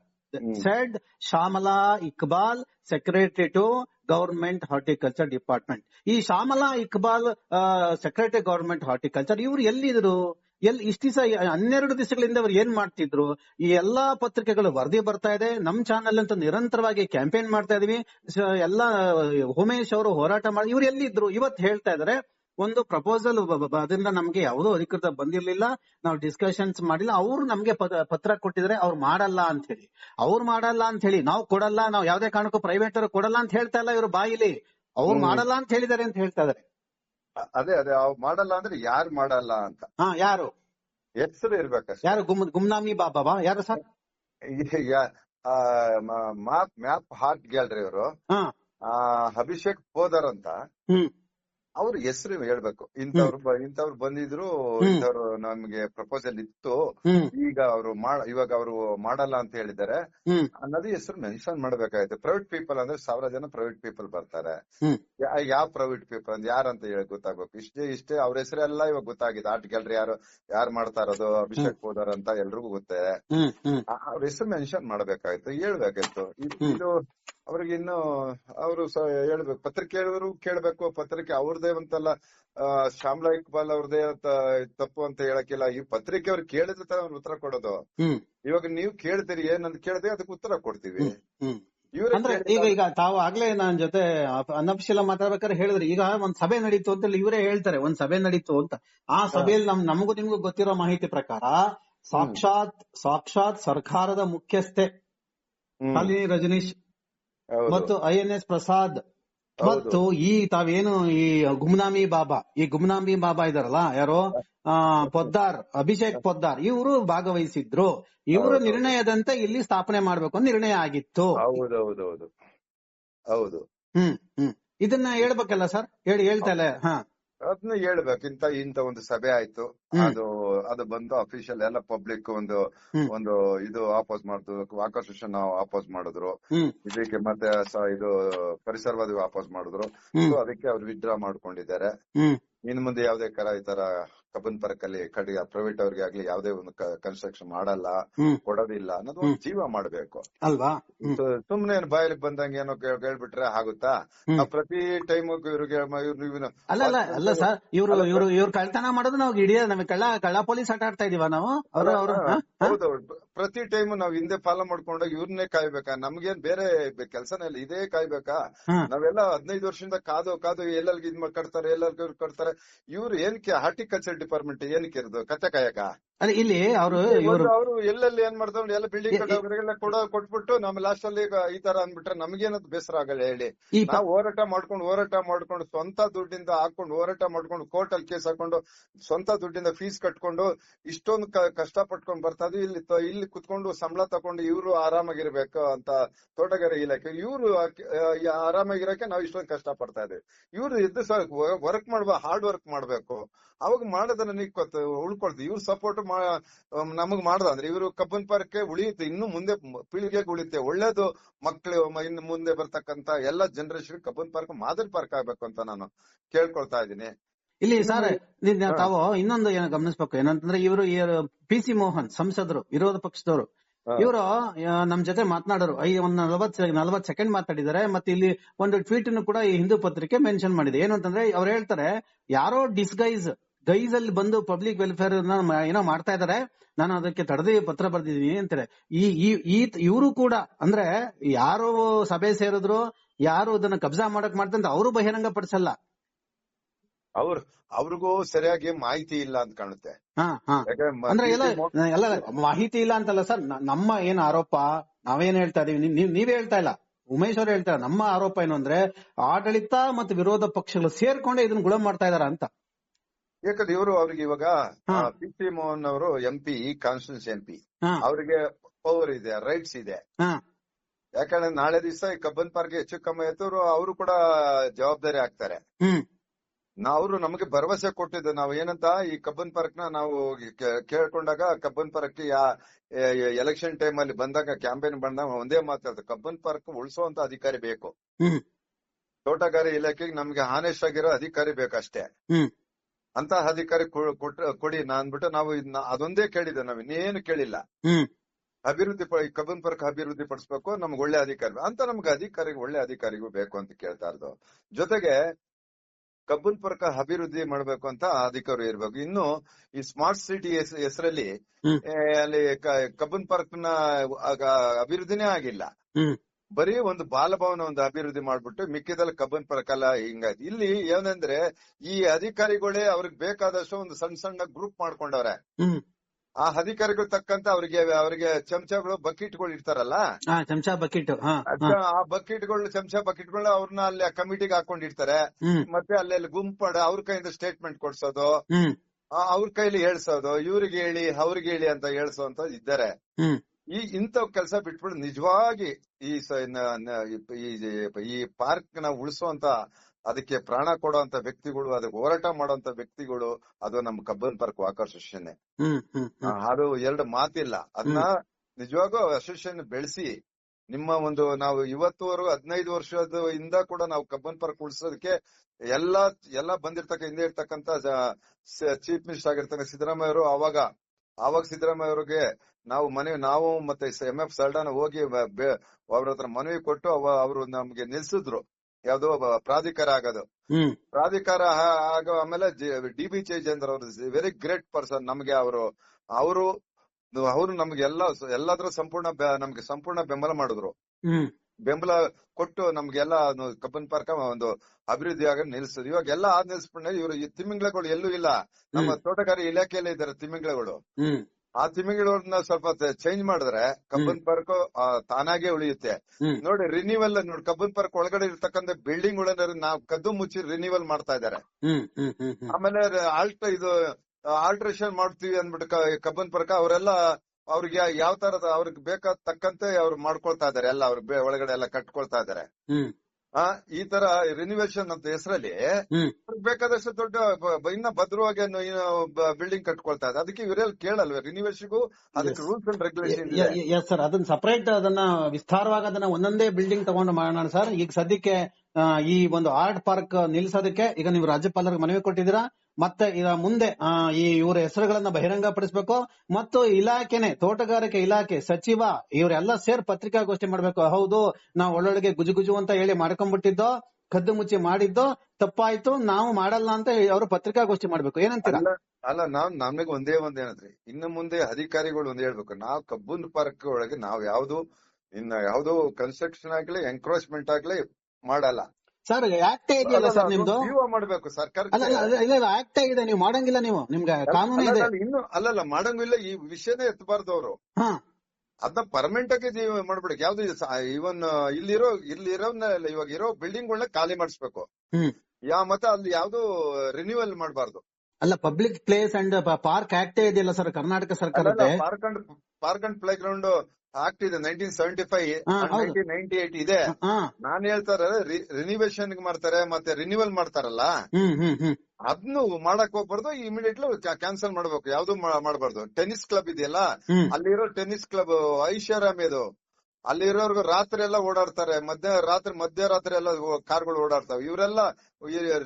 said Shyamala Iqbal secretary to government horticulture department ಈ Shyamala Iqbal secretary government horticulture ಇವ್ರು ಎಲ್ಲಿದ್ರು? ಎಲ್ಲಿ ಇಷ್ಟ ದಿವಸ ಹನ್ನೆರಡು ದಿವಸಗಳಿಂದ ಅವ್ರು ಏನ್ ಮಾಡ್ತಿದ್ರು? ಈ ಎಲ್ಲಾ ಪತ್ರಿಕೆಗಳು ವರದಿ ಬರ್ತಾ ಇದೆ. ನಮ್ ಚಾನೆಲ್ ಅಂತ ನಿರಂತರವಾಗಿ ಕ್ಯಾಂಪೇನ್ ಮಾಡ್ತಾ ಇದೀವಿ. ಎಲ್ಲಾ ಉಮೇಶ್ ಅವರು ಹೋರಾಟ ಮಾಡಿ ಇವ್ರು ಎಲ್ಲಿದ್ರು? ಇವತ್ತು ಹೇಳ್ತಾ ಇದಾರೆ. ಒಂದು ಪ್ರಪೋಸಲ್ ಅದರಿಂದ ನಮ್ಗೆ ಯಾವುದೋ ಅಧಿಕೃತ ಬಂದಿರ್ಲಿಲ್ಲ. ನಾವು ಡಿಸ್ಕಷನ್ಸ್ ಮಾಡಿಲ್ಲ. ಅವ್ರು ನಮ್ಗೆ ಪತ್ರ ಕೊಟ್ಟಿದ್ರೆ ಅವ್ರು ಮಾಡಲ್ಲ ಅಂತ ಹೇಳಿ. ಅವ್ರು ಮಾಡಲ್ಲ ಅಂತ ಹೇಳಿ ನಾವು ಕೊಡಲ್ಲ. ನಾವು ಯಾವ್ದೇ ಕಾರಣಕ್ಕೂ ಪ್ರೈವೇಟ್ ಅವರು ಕೊಡಲ್ಲ ಅಂತ ಹೇಳ್ತಾ ಇಲ್ಲ ಇವ್ರು ಬಾಯಿಲಿ ಅವ್ರು. ಮಾಡಲ್ಲ ಅಂತ ಹೇಳಿದಾರೆ ಅಂತ ಹೇಳ್ತಾ ಇದಾರೆ. ಅದೇ ಅದೇ ಅವ್ ಮಾಡಲ್ಲ ಅಂದ್ರೆ ಯಾರು ಮಾಡಲ್ಲ ಅಂತ. ಹಾ ಯಾರು? ಹೆಸರು ಇರ್ಬೇಕಷ್ಟೇ. ಯಾರು? ಗುಮ್ ಗುಮ್ನಾಮಿ ಬಾಬಾ ಯಾರು sir? Map map art gallery ಅವರು ಹಾ. ಅಭಿಷೇಕ್ ಪೋದರ್ ಅಂತ. ಹ್ಮ್. ಅವ್ರ ಹೆಸರು ಹೇಳ್ಬೇಕು. ಇಂಥವ್ರು ಇಂಥವ್ರು ಬಂದಿದ್ರು. ಇಂಥವ್ರು ನಮ್ಗೆ ಪ್ರಪೋಸಲ್ ಇತ್ತು. ಈಗ ಅವರು ಇವಾಗ ಅವರು ಮಾಡಲ್ಲ ಅಂತ ಹೇಳಿದ್ದಾರೆ. ಅನ್ನೋದು ಹೆಸರು ಮೆನ್ಷನ್ ಮಾಡ್ಬೇಕಾಯ್ತು. ಪ್ರೈವೇಟ್ ಪೀಪಲ್ ಅಂದ್ರೆ ಸಾವಿರ ಜನ ಪ್ರೈವೇಟ್ ಪೀಪಲ್ ಬರ್ತಾರೆ. ಯಾವ ಪ್ರೈವೇಟ್ ಪೀಪಲ್ ಅಂತ ಯಾರಂತ ಹೇಳಿ ಗೊತ್ತಾಗ್ಬೇಕು. ಇಷ್ಟೇ ಇಷ್ಟೇ ಅವ್ರ ಹೆಸರೆಲ್ಲ ಇವಾಗ ಗೊತ್ತಾಗಿದೆ. ಆರ್ಟ್ ಗ್ಯಾಲರಿ ಯಾರು ಯಾರು ಮಾಡ್ತಾ ಇರೋದು ಅಭಿಷೇಕ್ ಪೋದರ್ ಅಂತ ಎಲ್ರಿಗೂ ಗೊತ್ತೇ. ಅವ್ರ ಹೆಸರು ಮೆನ್ಷನ್ ಮಾಡ್ಬೇಕಾಯ್ತು. ಹೇಳ್ಬೇಕಾಯ್ತು ಇದು ಅವ್ರಿಗೆ ಇನ್ನು ಅವರು ಹೇಳ್ಬೇಕು. ಹೇಳಿದ್ರು ಕೇಳ್ಬೇಕು. ಪತ್ರಿಕೆ ಅವ್ರದೇ ಅಂತಲ್ಲ ಶ್ಯಾಮ್ಲಾ ಇಕ್ಬಾಲ್ ಅವ್ರದೇ ತಪ್ಪು ಅಂತ ಹೇಳಕ್ಕಿಲ್ಲ. ಈ ಪತ್ರಿಕೆ ಅವ್ರು ಕೇಳಿದ್ರೆ ತರ ಅವ್ರು ಉತ್ತರ ಕೊಡೋದು. ಇವಾಗ ನೀವು ಕೇಳ್ತೀರಿ ಏನಂತ ಕೇಳಿದ್ರೆ ಅದಕ್ಕೆ ಉತ್ತರ ಕೊಡ್ತೀವಿ. ಅಂದ್ರೆ ಈಗ ಈಗ ತಾವು ಆಗ್ಲೇ ನನ್ನ ಜೊತೆ ಅನಫಿಷಿಯಲ್ ಮಾತಾಡ್ಬೇಕಾದ್ರೆ ಹೇಳಿದ್ರೆ. ಈಗ ಒಂದ್ ಸಭೆ ನಡೀತು ಅಂತ ಇವರೇ ಹೇಳ್ತಾರೆ. ಒಂದ್ ಸಭೆ ನಡೀತು ಅಂತ. ಆ ಸಭೆಯಲ್ಲಿ ನಮ್ ನಮಗೂ ನಿಮ್ಗೂ ಗೊತ್ತಿರೋ ಮಾಹಿತಿ ಪ್ರಕಾರ ಸಾಕ್ಷಾತ್ ಸಾಕ್ಷಾತ್ ಸರ್ಕಾರದ ಮುಖ್ಯಸ್ಥೆ. ಶಾಲಿನಿ ರಜನೀಶ್. ಮತ್ತು ಐ ಎನ್ ಎಸ್ ಪ್ರಸಾದ್. ಮತ್ತು ಈ ತಾವೇನು ಈ ಗುಮ್ನಾಮಿ ಬಾಬಾ ಈ ಗುಮ್ನಾಮಿ ಬಾಬಾ ಇದಾರಲ್ಲ ಯಾರೋ? ಆ, ಪೊದ್ದಾರ್ ಅಭಿಷೇಕ್ ಪೊದ್ದಾರ್ ಇವರು ಭಾಗವಹಿಸಿದ್ರು. ಇವರ ನಿರ್ಣಯದಂತೆ ಇಲ್ಲಿ ಸ್ಥಾಪನೆ ಮಾಡ್ಬೇಕು ಅಂತ ನಿರ್ಣಯ ಆಗಿತ್ತು. ಹೌದು. ಹ್ಮ್ ಹ್ಮ್. ಇದನ್ನ ಹೇಳ್ಬೇಕಲ್ಲ ಸರ್? ಹೇಳಿ ಹೇಳ್ತಾ ಇಲ್ಲ ಹಾ. ಅದನ್ನ ಹೇಳ್ಬೇಕು. ಇಂತ ಇಂತ ಒಂದು ಸಭೆ ಆಯ್ತು. ಅದು ಅದು ಬಂದು ಅಫಿಷಿಯಲ್ ಎಲ್ಲ ಪಬ್ಲಿಕ್ ಒಂದು ಒಂದು ಇದು ಆಪೋಸ್ ಮಾಡಿದ್ರು ವಾಕರ್ ಸೆಷನ್ ಆಪೋಸ್ ಮಾಡಿದ್ರು. ಇದಕ್ಕೆ ಮತ್ತೆ ಇದು ಪರಿಸರವಾದಿ ಆಪೋಸ್ ಮಾಡಿದ್ರು. ಅದಕ್ಕೆ ಅವ್ರು ವಿಡ್ರಾ ಮಾಡ್ಕೊಂಡಿದ್ದಾರೆ. ಇನ್ ಮುಂದೆ ಯಾವ್ದೇ ಕರ ಈ ತರ ಕಬ್ಬನ್ ಪಾರ್ಕ್ ಅಲ್ಲಿ ಕಡೆಗೆ ಪ್ರೈವೇಟ್ ಅವ್ರಿಗೆ ಆಗ್ಲಿ ಯಾವ್ದೇ ಒಂದು ಕನ್ಸ್ಟ್ರಕ್ಷನ್ ಮಾಡಲ್ಲ ಕೊಡೋದಿಲ್ಲ ಅನ್ನೋದು ಒಂದು ಜೀವ ಮಾಡ್ಬೇಕು. ಅಲ್ವಾ? ಸುಮ್ನೆ ಏನ್ ಬಾಯಲ್ಲಿ ಬಂದಂಗ ಏನೋ ಹೇಳ್ಬಿಟ್ರೆ ಕೇಳ್ಬಿಟ್ರೆ ಆಗುತ್ತಾ? ಪ್ರತಿ ಟೈಮ್ ಇವ್ರಿಗೆ ಅಲ್ಲ ಅಲ್ಲ ಸರ್ ಇವ್ರು ಇವ್ರು ಇವ್ರು ಕಳ್ತನ ಮಾಡೋದು ನಾವು ಇಡೀ ನಮಗೆ ಕಳ್ಳ ಕಳ್ಳ ಪೊಲೀಸ್ ಆಟ ಆಡ್ತಾ ಇದೀವ ನಾವು? ಅವ್ರು ಅವ್ರು ಹಾ, ಹಾ? ಹಾ? ಹೌದೌದು ಪ್ರತಿ ಟೈಮ್ ನಾವ್ ಹಿಂದೆ ಫಾಲೋ ಮಾಡ್ಕೊಂಡಾಗ ಇವ್ರನ್ನೇ ಕಾಯ್ಬೇಕಾ? ನಮ್ಗೇನ್ ಬೇರೆ ಕೆಲಸನೇ ಇಲ್ಲ ಇದೇ ಕಾಯ್ಬೇಕಾ. ನಾವೆಲ್ಲ ಹದಿನೈದು ವರ್ಷದಿಂದ ಕಾದು ಕಾದು ಎಲ್ಲೆಲ್ಗೆ ಇದ್ ಮಾಡ್ತಾರೆ ಕಟ್ತಾರೆ ಎಲ್ಲೆಲ್ಗೆ ಇವ್ರು ಕಟ್ತಾರೆ. ಇವ್ರು ಏನ್ ಹಾರ್ಟಿಕಲ್ಚರ್ ಡಿಪಾರ್ಟ್ಮೆಂಟ್ ಏನಕ್ಕೆ ಇರೋದು? ಕತೆ ಕಾಯಕ? ಇಲ್ಲಿ ಅವರು ಇವರು ಅವರು ಎಲ್ಲೆಲ್ಲಿ ಏನ್ ಮಾಡ್ತಾರೆ ಎಲ್ಲ ಬಿಲ್ಡಿಂಗ್ ಕಟ್ಟೋರಿಗೆಲ್ಲ ಕೊಡ ಕೊಟ್ಬಿಟ್ಟು ನಮ್ ಲಾಸ್ಟ್ ಅಲ್ಲಿ ಈ ತರ ಅಂದ್ಬಿಟ್ರೆ ನಮ್ಗೇನದು ಬೇಸರ ಆಗಲ್ಲ ಹೇಳಿ. ನಾವು ಹೋರಾಟ ಮಾಡ್ಕೊಂಡು ಹೋರಾಟ ಮಾಡ್ಕೊಂಡು ಸ್ವಂತ ದುಡ್ಡಿಂದ ಹಾಕೊಂಡು ಹೋರಾಟ ಮಾಡ್ಕೊಂಡು ಕೋರ್ಟ್ ಅಲ್ಲಿ ಕೇಸ್ ಹಾಕೊಂಡು ಸ್ವಂತ ದುಡ್ಡಿಂದ ಫೀಸ್ ಕಟ್ಕೊಂಡು ಇಷ್ಟೊಂದು ಕಷ್ಟ ಪಟ್ಕೊಂಡ್ ಬರ್ತಾ. ಇಲ್ಲಿ ಇಲ್ಲಿ ಕುತ್ಕೊಂಡು ಸಂಬಳ ತಕೊಂಡು ಇವರು ಆರಾಮಾಗಿರ್ಬೇಕು ಅಂತ ತೋಟಗಾರಿಕೆ ಇಲಾಖೆ. ಇವರು ಆರಾಮಾಗಿರಕ್ಕೆ ನಾವು ಇಷ್ಟೊಂದು ಕಷ್ಟ ಪಡ್ತಾ ಇದೀವಿ. ಇವ್ರು ಎದ್ದು ವರ್ಕ್ ಮಾಡ್ಬೋ ಹಾರ್ಡ್ ವರ್ಕ್ ಮಾಡ್ಬೇಕು. ಅವಾಗ ಮಾಡೋದನ್ನ ನೀ ಉಳ್ಕೊಳ್ತೀವಿ ಇವ್ರು ಸಪೋರ್ಟ್ ನಮಗ್ ಮಾಡ್ದ. ಅಂದ್ರೆ ಇವರು ಕಬ್ಬನ್ ಪಾರ್ಕ್ ಉಳಿಯುತ್ತೆ. ಇನ್ನು ಮುಂದೆ ಪೀಳಿಗೆಗೆ ಉಳಿಯುತ್ತೆ. ಒಳ್ಳೇದು ಮಕ್ಳು ಇನ್ನು ಮುಂದೆ ಬರ್ತಕ್ಕಂತ ಎಲ್ಲಾ ಜನರೇಷನ್ ಕಬ್ಬನ್ ಪಾರ್ಕ್ ಮಾದರಿ ಪಾರ್ಕ್ ಆಗ್ಬೇಕು ಅಂತ ನಾನು ಕೇಳ್ಕೊಳ್ತಾ ಇದ್ದೀನಿ. ಇಲ್ಲಿ ಸರ್ ತಾವು ಇನ್ನೊಂದು ಏನ ಗಮನಿಸ್ಬೇಕು. ಏನಂತಂದ್ರೆ ಇವರು ಪಿ ಸಿ ಮೋಹನ್ ಸಂಸದರು ವಿರೋಧ ಪಕ್ಷದವರು. ಇವರು ನಮ್ ಜೊತೆ ಮಾತನಾಡೋರು. ಐದು ಒಂದ್ ನಲವತ್ ನಲವತ್ ಸೆಕೆಂಡ್ ಮಾತಾಡಿದ್ದಾರೆ ಮತ್ತೆ ಇಲ್ಲಿ ಒಂದು ಟ್ವೀಟ್ ಅನ್ನು ಕೂಡ ಈ ಹಿಂದೂ ಪತ್ರಿಕೆ ಮೆನ್ಷನ್ ಮಾಡಿದೆ. ಏನು ಅಂತಂದ್ರೆ ಅವ್ರು ಹೇಳ್ತಾರೆ ಯಾರೋ ಡಿಸ್ಗೈಸ್ ಗೈಸ್ ಅಲ್ಲಿ ಬಂದು ಪಬ್ಲಿಕ್ ವೆಲ್ಫೇರ್ ಏನೋ ಮಾಡ್ತಾ ಇದಾರೆ. ನಾನು ಅದಕ್ಕೆ ತಡೆದಿ ಪತ್ರ ಬರ್ದಿದೀನಿ ಅಂತಾರೆ. ಈ ಈ ಇವರು ಕೂಡ ಅಂದ್ರೆ ಯಾರು ಸಭೆ ಸೇರಿದ್ರು ಯಾರು ಅದನ್ನ ಕಬ್ಜಾ ಮಾಡಕ್ ಮಾಡ್ತಂತ ಅವರು ಬಹಿರಂಗ ಪಡಿಸಲ್ಲ ಅವ್ರ ಅವ್ರಿಗೂ ಸರಿಯಾಗಿ ಮಾಹಿತಿ ಇಲ್ಲ ಅಂತ ಕಾಣುತ್ತೆ. ಹಾ ಹಾ. ಅಂದ್ರೆ ಎಲ್ಲ ಮಾಹಿತಿ ಇಲ್ಲ ಅಂತಲ್ಲ ಸರ್. ನಮ್ಮ ಏನ್ ಆರೋಪ ನಾವೇನ್ ಹೇಳ್ತಾ ಇದೀವಿ ನೀವೇ ಹೇಳ್ತಾ ಇಲ್ಲ. ಉಮೇಶ್ ಅವ್ರು ಹೇಳ್ತಾರೆ ನಮ್ಮ ಆರೋಪ ಏನು ಅಂದ್ರೆ ಆಡಳಿತ ಮತ್ತು ವಿರೋಧ ಪಕ್ಷಗಳು ಸೇರ್ಕೊಂಡೆ ಇದನ್ನ ಗುಣ ಮಾಡ್ತಾ ಇದಾರ ಅಂತ. ಯಾಕಂದ್ರೆ ಇವರು ಅವ್ರಿಗೆ ಇವಾಗ. ಪಿ ಸಿ ಮೋಹನ್ ಅವರು M P constituents M P ಅವರಿಗೆ ಪವರ್ ಇದೆ ರೈಟ್ಸ್ ಇದೆ. ಯಾಕಂದ್ರೆ ನಾಳೆ ದಿವಸ ಈ ಕಬ್ಬನ್ ಪಾರ್ಕ್ ಹೆಚ್ಚು ಕಮ್ಮಿ ಆಯ್ತು ಅವರು ಕೂಡ ಜವಾಬ್ದಾರಿ ಆಗ್ತಾರೆ. ನಾವ್ರು ಅವರು ನಮಗೆ ಭರವಸೆ ಕೊಟ್ಟಿದ್ದು ನಾವು ಏನಂತ ಈ ಕಬ್ಬನ್ ಪಾರ್ಕ್ನ ನಾವು ಕೇಳ್ಕೊಂಡಾಗ ಕಬ್ಬನ್ ಪಾರ್ಕ್ ಎಲೆಕ್ಷನ್ ಟೈಮ್ ಅಲ್ಲಿ ಬಂದಾಗ ಕ್ಯಾಂಪೇನ್ ಬಂದಾಗ ಒಂದೇ ಮಾತಾಡ್ತಾರೆ ಕಬ್ಬನ್ ಪಾರ್ಕ್ ಉಳಿಸುವಂತ ಅಧಿಕಾರಿ ಬೇಕು. ತೋಟಗಾರಿಕೆ ತೋಟಗಾರಿ ಇಲಾಖೆಗೆ ನಮ್ಗೆ ಹಾನೆಸ್ಟ್ ಆಗಿರೋ ಅಧಿಕಾರಿ ಬೇಕಷ್ಟೇ. ಅಂತ ಅಧಿಕಾರಿ ಕೊಡಿ ನಾ ಅಂದ್ಬಿಟ್ಟು ನಾವು ಅದೊಂದೇ ಕೇಳಿದೆ ನಾವು ಇನ್ನೇನು ಕೇಳಿಲ್ಲ. ಅಭಿವೃದ್ಧಿ ಕಬ್ಬನ್ ಪಾರ್ಕ್ ಅಭಿವೃದ್ಧಿ ಪಡಿಸ್ಬೇಕು ನಮ್ಗೆ ಒಳ್ಳೆ ಅಧಿಕಾರಿ ಅಂತ ನಮ್ಗೆ ಅಧಿಕಾರಿ ಒಳ್ಳೆ ಅಧಿಕಾರಿಗೂ ಬೇಕು ಅಂತ ಕೇಳ್ತಾ ಇರೋದು. ಜೊತೆಗೆ ಕಬ್ಬನ್ ಪಾರ್ಕ್ ಅಭಿವೃದ್ಧಿ ಮಾಡ್ಬೇಕು ಅಂತ ಅಧಿಕಾರಿ ಇರ್ಬೇಕು. ಇನ್ನು ಈ ಸ್ಮಾರ್ಟ್ ಸಿಟಿ ಹೆಸರಲ್ಲಿ ಅಲ್ಲಿ ಕಬ್ಬನ್ ಪಾರ್ಕ್ನ ಅಭಿವೃದ್ಧಿನೇ ಆಗಿಲ್ಲ. ಬರೀ ಒಂದು ಬಾಲಭವನ ಒಂದು ಅಭಿವೃದ್ಧಿ ಮಾಡ್ಬಿಟ್ಟು ಮಿಕ್ಕಿದಲ್ಲಿ ಕಬ್ಬನ್ ಪರಕಲ್ಲ ಹಿಂಗ ಹಿಂಗಾಯ್ತು. ಇಲ್ಲಿ ಏನಂದ್ರೆ ಈ ಅಧಿಕಾರಿಗಳೇ ಅವ್ರಿಗೆ ಬೇಕಾದಷ್ಟು ಒಂದು ಸಣ್ಣ ಸಣ್ಣ ಗ್ರೂಪ್ ಮಾಡ್ಕೊಂಡವ್ರೆ. ಆ ಅಧಿಕಾರಿಗಳು ತಕ್ಕಂತ ಅವ್ರಿಗೆ ಅವ್ರಿಗೆ ಚಮಚಗಳು ಬಕೆಟ್ಗಳು ಇರ್ತಾರಲ್ಲ ಚಮಚ ಬಕೆಟ್. ಆ ಬಕೆಟ್ಗಳು ಚಮಚ ಬಕೆಟ್ಗಳು ಅವ್ರನ್ನ ಅಲ್ಲಿ ಕಮಿಟಿಗೆ ಹಾಕೊಂಡಿರ್ತಾರೆ. ಮತ್ತೆ ಅಲ್ಲಿ ಗುಂಪು ಅವ್ರ ಕೈಯಿಂದ ಸ್ಟೇಟ್ಮೆಂಟ್ ಕೊಡ್ಸೋದು. ಆ, ಅವ್ರ ಕೈಲಿ ಹೇಳ್ಸೋದು. ಇವ್ರಿಗೆ ಹೇಳಿ ಅವ್ರಿಗೆ ಹೇಳಿ ಅಂತ ಹೇಳ್ಸೋ ಅಂತ ಇದ್ದಾರೆ ಈ ಇಂಥವ್ ಕೆಲಸ ಬಿಟ್ಬಿಟ್ಟು ನಿಜವಾಗಿ ಈ ಈ- ಪಾರ್ಕ್ನ ಉಳಿಸುವಂತ ಅದಕ್ಕೆ ಪ್ರಾಣ ಕೊಡುವಂತ ವ್ಯಕ್ತಿಗಳು ಅದಕ್ಕೆ ಹೋರಾಟ ಮಾಡುವಂತ ವ್ಯಕ್ತಿಗಳು ಅದು ನಮ್ಮ ಕಬ್ಬನ್ ಪಾರ್ಕ್ ವಾಕ್ ಅಸೋಸಿಯೇಷನ್ ಅದು ಎರಡು ಮಾತಿಲ್ಲ. ಅದನ್ನ ನಿಜವಾಗೂ ಅಸೋಸಿಯೇಷನ್ ಬೆಳೆಸಿ ನಿಮ್ಮ ಒಂದು ನಾವು ಇವತ್ತುವರೆಗೂ ಹದಿನೈದು ವರ್ಷದ ಇಂದ ಕೂಡ ನಾವು ಕಬ್ಬನ್ ಪಾರ್ಕ್ ಉಳಿಸೋದಕ್ಕೆ ಎಲ್ಲಾ ಎಲ್ಲಾ ಬಂದಿರ್ತಕ್ಕ ಹಿಂದೆ ಇರ್ತಕ್ಕಂತ ಚೀಫ್ ಮಿನಿಸ್ಟರ್ ಆಗಿರ್ತಕ್ಕ ಸಿದ್ದರಾಮಯ್ಯ ಅವರು ಅವಾಗ ಅವಾಗ ಸಿದ್ದರಾಮಯ್ಯ ಅವರಿಗೆ ನಾವು ಮನೆ ನಾವು ಮತ್ತೆ ಎಂ ಎಫ್ ಸಲ್ಡಾನ ಹೋಗಿ ಅವ್ರ ಹತ್ರ ಮನವಿ ಕೊಟ್ಟು ಅವ- ಅವರು ನಮ್ಗೆ ನಿಲ್ಸಿದ್ರು. ಯಾವ್ದೋ ಪ್ರಾಧಿಕಾರ ಆಗೋದು. ಪ್ರಾಧಿಕಾರ ಆಗ ಆಮೇಲೆ ಡಿ ಬಿ ಚೇಜೇಂದ್ರ ಅವರು ವೆರಿ ಗ್ರೇಟ್ ಪರ್ಸನ್ ನಮ್ಗೆ ಅವರು ಅವರು ಅವರು ನಮ್ಗೆ ಎಲ್ಲ ಎಲ್ಲಾದ್ರೂ ಸಂಪೂರ್ಣ ನಮ್ಗೆ ಸಂಪೂರ್ಣ ಬೆಂಬಲ ಮಾಡಿದ್ರು. ಬೆಂಬಲ ಕೊಟ್ಟು ನಮ್ಗೆಲ್ಲ ಕಬ್ಬನ್ ಪಾರ್ಕ್ ಒಂದು ಅಭಿವೃದ್ಧಿ ಆಗ ನಿಲ್ಸೋದು. ಇವಾಗ ಎಲ್ಲ ಆದ್ ನಿಲ್ಸ್ಬಿಟ್ರೆ ಇವರು ಈ ತಿಮಿಂಗ್ಳಗಳು ಎಲ್ಲೂ ಇಲ್ಲ. ನಮ್ಮ ತೋಟಗಾರಿ ಇಲಾಖೆಯಲ್ಲೇ ಇದ್ದಾರೆ ತಿಮಿಂಗ್ಳಗಳು ಆ ತಿಮಿಂಗಳವ್ರನ್ನ ಸ್ವಲ್ಪ ಚೇಂಜ್ ಮಾಡಿದ್ರೆ ಕಬ್ಬನ್ ಪಾರ್ಕ್ ತಾನಾಗೆ ಉಳಿಯುತ್ತೆ. ನೋಡಿ ರಿನ್ಯೂವಲ್ ನೋಡಿ ಕಬ್ಬನ್ ಪಾರ್ಕ್ ಒಳಗಡೆ ಇರ್ತಕ್ಕಂಥ ಬಿಲ್ಡಿಂಗ್ ನಾವು ಕದ್ದು ಮುಚ್ಚಿ ರಿನ್ಯೂವಲ್ ಮಾಡ್ತಾ ಹ್ಮ್ ಆಮೇಲೆ ಆಲ್ಟ್ ಇದು ಆಲ್ಟ್ರೇಷನ್ ಮಾಡ್ತೀವಿ ಅಂದ್ಬಿಟ್ಟು ಕಬ್ಬನ್ ಪಾರ್ಕ್ ಅವರೆಲ್ಲ ಅವ್ರಿಗೆ ಯಾವ ತರದ ಅವ್ರಿಗೆ ಬೇಕಾದ ತಕ್ಕಂತೆ ಅವ್ರು ಮಾಡ್ಕೊಳ್ತಾ ಇದಾರೆ. ಎಲ್ಲ ಅವ್ರ ಒಳಗಡೆ ಎಲ್ಲ ಕಟ್ಕೊಳ್ತಾ ಇದಾರೆ. ಆ ಈ ತರ ರಿನಿವೇಶನ್ ಅಂತ ಹೆಸರಲ್ಲಿ ಬೇಕಾದಷ್ಟು ದೊಡ್ಡ ಇನ್ನ ಭದ್ರವಾಗಿ ಬಿಲ್ಡಿಂಗ್ ಕಟ್ಕೊಳ್ತಾ ಇದೆ ಅದಕ್ಕೆ ಇವರೆಲ್ಲ ಕೇಳಲ್ವೇ ರಿನೋವೇಶನ್ಗೂ ಅದಕ್ಕೆ. ರೂಲ್ಸ್ ಅಂಡ್ ರೆಗ್ಯುಲೇಷನ್ ಸರ್ ಅದನ್ನ ಸಪರೇಟ್ ಅದನ್ನ ವಿಸ್ತಾರವಾಗಿ ಅದನ್ನ ಒಂದೊಂದೇ ಬಿಲ್ಡಿಂಗ್ ತಗೊಂಡು ಮಾಡೋಣ ಸರ್ ಈಗ ಸದ್ಯಕ್ಕೆ ಈ ಒಂದು ಆರ್ಟ್ ಪಾರ್ಕ್ ನಿಲ್ಸೋದಕ್ಕೆ ಈಗ ನೀವು ರಾಜ್ಯಪಾಲರಿಗೆ ಮನವಿ ಕೊಟ್ಟಿದ್ದೀರಾ? ಮತ್ತೆ ಮುಂದೆ ಈ ಇವರ ಹೆಸರುಗಳನ್ನ ಬಹಿರಂಗ ಪಡಿಸಬೇಕು ಮತ್ತು ಇಲಾಖೆನೆ, ತೋಟಗಾರಿಕೆ ಇಲಾಖೆ, ಸಚಿವ, ಇವರೆಲ್ಲ ಸೇರ್ ಪತ್ರಿಕಾಗೋಷ್ಠಿ ಮಾಡ್ಬೇಕು. ಹೌದು, ನಾವು ಒಳ್ಳೊಳಗೆ ಗುಜು ಅಂತ ಹೇಳಿ ಮಾಡ್ಕೊಂಡ್ಬಿಟ್ಟಿದ್ದೋ ಕದ್ದು ಮುಚ್ಚಿ ಮಾಡಿದ್ದೋ, ತಪ್ಪಾಯ್ತು, ನಾವು ಮಾಡಲ್ಲ ಅಂತ ಅವರು ಪತ್ರಿಕಾಗೋಷ್ಠಿ ಮಾಡ್ಬೇಕು. ಏನಂತೀರಾ? ಅಲ್ಲ ನಾವ್ ನಮಗೆ ಒಂದೇ ಒಂದ್ ಏನಂದ್ರೆ, ಇನ್ನು ಮುಂದೆ ಅಧಿಕಾರಿಗಳು ಒಂದ್ ಹೇಳ್ಬೇಕು. ನಾವು ಕಬ್ಬುನ್ ಪಾರ್ಕ್ ಒಳಗೆ ನಾವ್ ಯಾವ್ದು, ಇನ್ನ ಯಾವ್ದು ಕನ್ಸ್ಟ್ರಕ್ಷನ್ ಆಗ್ಲಿ ಎಂಕ್ರೋಚ್ಮೆಂಟ್ ಆಗ್ಲಿ ಮಾಡಲ್ಲ. ಸರ್ ಆಕ್ಟ್ ಇದೆಯಲ್ಲ ಸರ್ ನಿಮ್ದು? ಜೀವ ಮಾಡ್ಬೇಕು ಸರ್ಕಾರ ಇಲ್ಲ ಆಕ್ಟ್ ಆಗಿದೆ ನೀವು ಮಾಡಂಗಿಲ್ಲ ನೀವು. ನಿಮ್ಗೆ ಕಾನೂನು ಇದೆ. ಇನ್ನು ಅಲ್ಲಲ್ಲ ಮಾಡಂಗಿಲ್ಲ ಈ ವಿಷಯನೇ ಎತ್ತಬಾರ್ದು ಅವರು. ಅದನ್ನ ಪರ್ಮನೆಂಟ್ ಆಗಿ ಮಾಡ್ಬಿಡಕ್ ಯಾವ್ದು ಇವನ್ ಇಲ್ಲಿರೋ ಇಲ್ಲಿರೋ ಇವಾಗ ಇರೋ ಬಿಲ್ಡಿಂಗ್ ಗಳನ್ನ ಖಾಲಿ ಮಾಡಿಸ್ಬೇಕು. ಹ್ಮ್. ಯಾ ಮತ್ತೆ ಅಲ್ಲಿ ಯಾವ್ದು ರಿನ್ಯೂವಲ್ ಮಾಡಬಾರ್ದು. ಅಲ್ಲ ಪಬ್ಲಿಕ್ ಪ್ಲೇಸ್ ಅಂಡ್ ಪಾರ್ಕ್ ಆಕ್ಟೇ ಇದೆಯಲ್ಲ ಸರ್ ಕರ್ನಾಟಕ ಸರ್ಕಾರ park and park and playground act ಇದೆ nineteen seventy five. Nineteen ninety eight ಇದೆ. ನಾನು ಹೇಳ್ತಾರೆ ರಿನಿವೇಶನ್ ಮಾಡ್ತಾರೆ ಮತ್ತೆ ರಿನ್ಯೂವಲ್ ಮಾಡ್ತಾರಲ್ಲ? ಅದನ್ನು ಮಾಡಕ್ ಹೋಗ್ಬಾರ್ದು ಇಮಿಡಿಯೇಟ್ಲಿ ಕ್ಯಾನ್ಸಲ್ ಮಾಡ್ಬೇಕು ಯಾವ್ದು ಮಾಡಬಾರ್ದು. ಟೆನ್ನಿಸ್ ಕ್ಲಬ್ ಇದೆಯಲ್ಲ? ಅಲ್ಲಿರೋ ಟೆನ್ನಿಸ್ ಕ್ಲಬ್ ಐಷಾರಾಮ್ ಇದು ಅಲ್ಲಿರೋರ್ಗು ರಾತ್ರಿ ಎಲ್ಲ ಓಡಾಡ್ತಾರೆ ಮಧ್ಯ ರಾತ್ರಿ ಮಧ್ಯರಾತ್ರಿ ಎಲ್ಲ ಕಾರ್ಗಳು ಓಡಾಡ್ತಾವೆ. ಇವರೆಲ್ಲ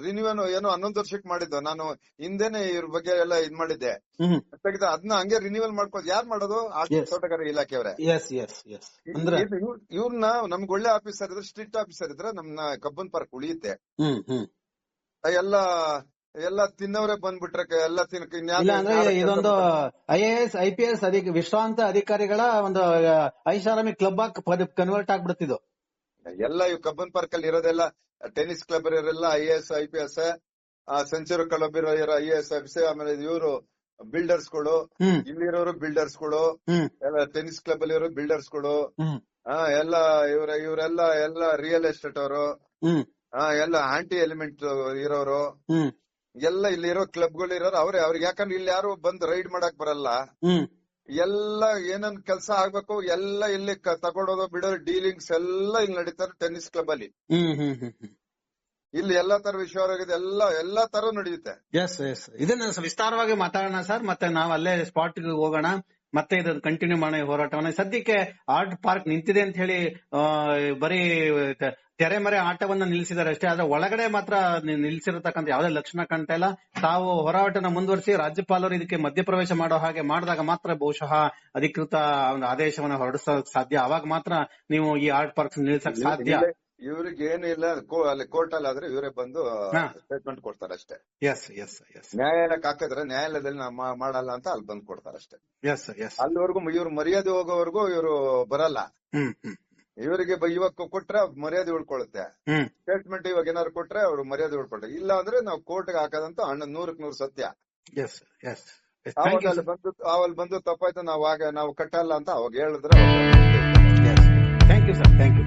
ರಿನ್ಯೂವಲ್ ಏನೋ ಹನ್ನೊಂದು ವರ್ಷಕ್ಕೆ ಮಾಡಿದ್ದು. ನಾನು ಹಿಂದೆನೆ ಇವ್ರ ಬಗ್ಗೆ ಎಲ್ಲ ಇದ್ ಮಾಡಿದ್ದೆ. ತೆಗ್ದ ಅದನ್ನ ಹಂಗೆ ರಿನ್ಯೂವಲ್ ಮಾಡ್ಕೋದು ಯಾರು ಮಾಡೋದು. ತೋಟಗಾರಿಕೆ ಇಲಾಖೆಯವರೇ. ಇವ್ರನ್ನ ನಮ್ಗೆ ಒಳ್ಳೆ ಆಫೀಸರ್ ಇದ್ರೆ ಸ್ಟ್ರಿಕ್ಟ್ ಆಫೀಸರ್ ಇದ್ರೆ ನಮ್ನ ಕಬ್ಬನ್ ಪಾರ್ಕ್ ಉಳಿಯುತ್ತೆ. ಎಲ್ಲ ಎಲ್ಲ ತಿನ್ನವ್ರೆ ಬಂದ್ಬಿಟ್ರೆ ಎಲ್ಲಾ ಎಲ್ಲ ತಿನ್ನಕ್ಕೆ ಇಲ್ಲ ಅಂದ್ರೆ ಇದೊಂದು? I A S I P S ಅಧಿಕ ವಿಶ್ರಾಂತ ಅಧಿಕಾರಿಗಳ ಒಂದು ಐಷಾರಾಮಿ ಕ್ಲಬ್ ಆಗಿ ಕನ್ವರ್ಟ್ ಆಗ್ಬಿಡ್ತಿದ್ದು. ಎಲ್ಲ ಇವ್ ಕಬ್ಬನ್ ಪಾರ್ಕ್ ಅಲ್ಲಿ ಇರೋದೆಲ್ಲ ಟೆನಿಸ್ ಕ್ಲಬ್ ಇರೋರೆಲ್ಲ I S I P S century club ಇರೋ ಐ ಎಸ್ ಎಫ್ ಆಮೇಲೆ ಇವರು ಬಿಲ್ಡರ್ಸ್ಗಳು ಇಲ್ಲಿರೋರು ಬಿಲ್ಡರ್ಸ್ಗಳು ಟೆನ್ನಿಸ್ ಕ್ಲಬ್ ಅಲ್ಲಿ ಇರೋ ಬಿಲ್ಡರ್ಸ್ಗಳು ಎಲ್ಲ ಇವ್ರ ಇವರೆಲ್ಲ ಎಲ್ಲ ರಿಯಲ್ ಎಸ್ಟೇಟ್ ಅವರು. ಹಾ ಎಲ್ಲ ಆಂಟಿ ಎಲಿಮೆಂಟ್ ಇರೋರು. ಎಲ್ಲ ಇಲ್ಲಿ ಇರೋ ಕ್ಲಬ್ಗಳು ಇರೋರು ಅವ್ರೆ ಅವ್ರಿಗೆ ಯಾಕಂದ್ರೆ ಇಲ್ಲಿ ಯಾರು ಬಂದು ರೈಡ್ ಮಾಡಕ್ ಬರಲ್ಲ. ಎಲ್ಲ ಏನನ್ ಕೆಲಸ ಆಗ್ಬೇಕು ಎಲ್ಲ ಇಲ್ಲಿ ತಗೊಂಡೋದು ಬಿಡೋ ಬಿಡೋದು ಡೀಲಿಂಗ್ಸ್ ಎಲ್ಲ ಇಲ್ಲಿ ನಡೀತಾರೆ ಟೆನ್ನಿಸ್ ಕ್ಲಬ್ ಅಲ್ಲಿ. ಇಲ್ಲಿ ಎಲ್ಲಾ ತರ ವಿಷಯವಾಗಿದೆ ಎಲ್ಲ ಎಲ್ಲಾ ತರ ನಡೆಯುತ್ತೆ ಎಸ್ ಎಸ್ ಇದನ್ನ ವಿಸ್ತಾರವಾಗಿ ಮಾತಾಡೋಣ ಸರ್ ಮತ್ತೆ ನಾವು ಅಲ್ಲೇ ಸ್ಪಾಟ್ ಹೋಗೋಣ. ಮತ್ತೆ ಇದು ಕಂಟಿನ್ಯೂ ಮಾಡೋ ಹೋರಾಟವನ್ನ. ಸದ್ಯಕ್ಕೆ ಆರ್ಟ್ ಪಾರ್ಕ್ ನಿಂತಿದೆ ಅಂತ ಹೇಳಿ ಬರೀ ತೆರೆ ಮರೆ ಆಟವನ್ನ ನಿಲ್ಲಿಸಿದ್ದಾರೆ ಅಷ್ಟೇ. ಆದ್ರೆ ಒಳಗಡೆ ಮಾತ್ರ ನಿಲ್ಲಿಸಿರತಕ್ಕಂತ ಯಾವುದೇ ಲಕ್ಷಣ ಕಾಣ್ತಾ ಇಲ್ಲ. ತಾವು ಹೋರಾಟನ ಮುಂದುವರಿಸಿ ರಾಜ್ಯಪಾಲರು ಇದಕ್ಕೆ ಮಧ್ಯಪ್ರವೇಶ ಮಾಡೋ ಹಾಗೆ ಮಾಡಿದಾಗ ಮಾತ್ರ ಬಹುಶಃ ಅಧಿಕೃತ ಒಂದು ಆದೇಶವನ್ನ ಹೊರಡಿಸೋಕ್ ಸಾಧ್ಯ. ಅವಾಗ ಮಾತ್ರ ನೀವು ಈ ಆರ್ಟ್ ಪಾರ್ಕ್ ನಿಲ್ಲಿಸಕ್ ಸಾಧ್ಯ. ಇವ್ರಿಗೆ ಏನಿಲ್ಲ ಅಲ್ಲಿ ಕೋರ್ಟ್ ಅಲ್ಲಿ ಆದ್ರೆ ಇವರೇ ಬಂದು ಸ್ಟೇಟ್ಮೆಂಟ್ ಕೊಡ್ತಾರೆ ಅಷ್ಟೇ. ಎಸ್ ಎಸ್ ಎಸ್ ನ್ಯಾಯಾಲಯಕ್ಕೆ ಹಾಕಿದ್ರೆ ನ್ಯಾಯಾಲಯದಲ್ಲಿ ನಾವು ಮಾಡಲ್ಲ ಅಂತ ಅಲ್ಲಿ ಬಂದು ಕೊಡ್ತಾರೆ ಅಷ್ಟೇ. ಎಸ್ ಎಸ್ ಅಲ್ಲಿವರೆಗೂ ಇವ್ರು ಮರ್ಯಾದೆ ಹೋಗೋವರೆಗೂ ಇವರು ಬರಲ್ಲ. ಇವರಿಗೆ ಇವಾಗ ಕೊಟ್ರೆ ಮರ್ಯಾದೆ ಉಳ್ಕೊಳ್ಳುತ್ತೆ. ಸ್ಟೇಟ್ಮೆಂಟ್ ಇವಾಗ ಏನಾದ್ರು ಕೊಟ್ರೆ ಅವ್ರು ಮರ್ಯಾದೆ ಉಳ್ಕೊಳ್ತಾರೆ. ಇಲ್ಲ ಅಂದ್ರೆ ನಾವು ಕೋರ್ಟ್ಗೆ ಹಾಕೋದಂತ ಅಣ್ಣ ನೂರಕ್ ನೂರು ಸತ್ಯ. ಅಲ್ಲಿ ಬಂದು ಅವಲ್ಲಿ ಬಂದು ತಪ್ಪಾಯ್ತು ನಾವು ಆಗ ನಾವು ಕಟ್ಟಲ್ಲ ಅಂತ ಅವಾಗ ಹೇಳಿದ್ರೆ thank you sir thank you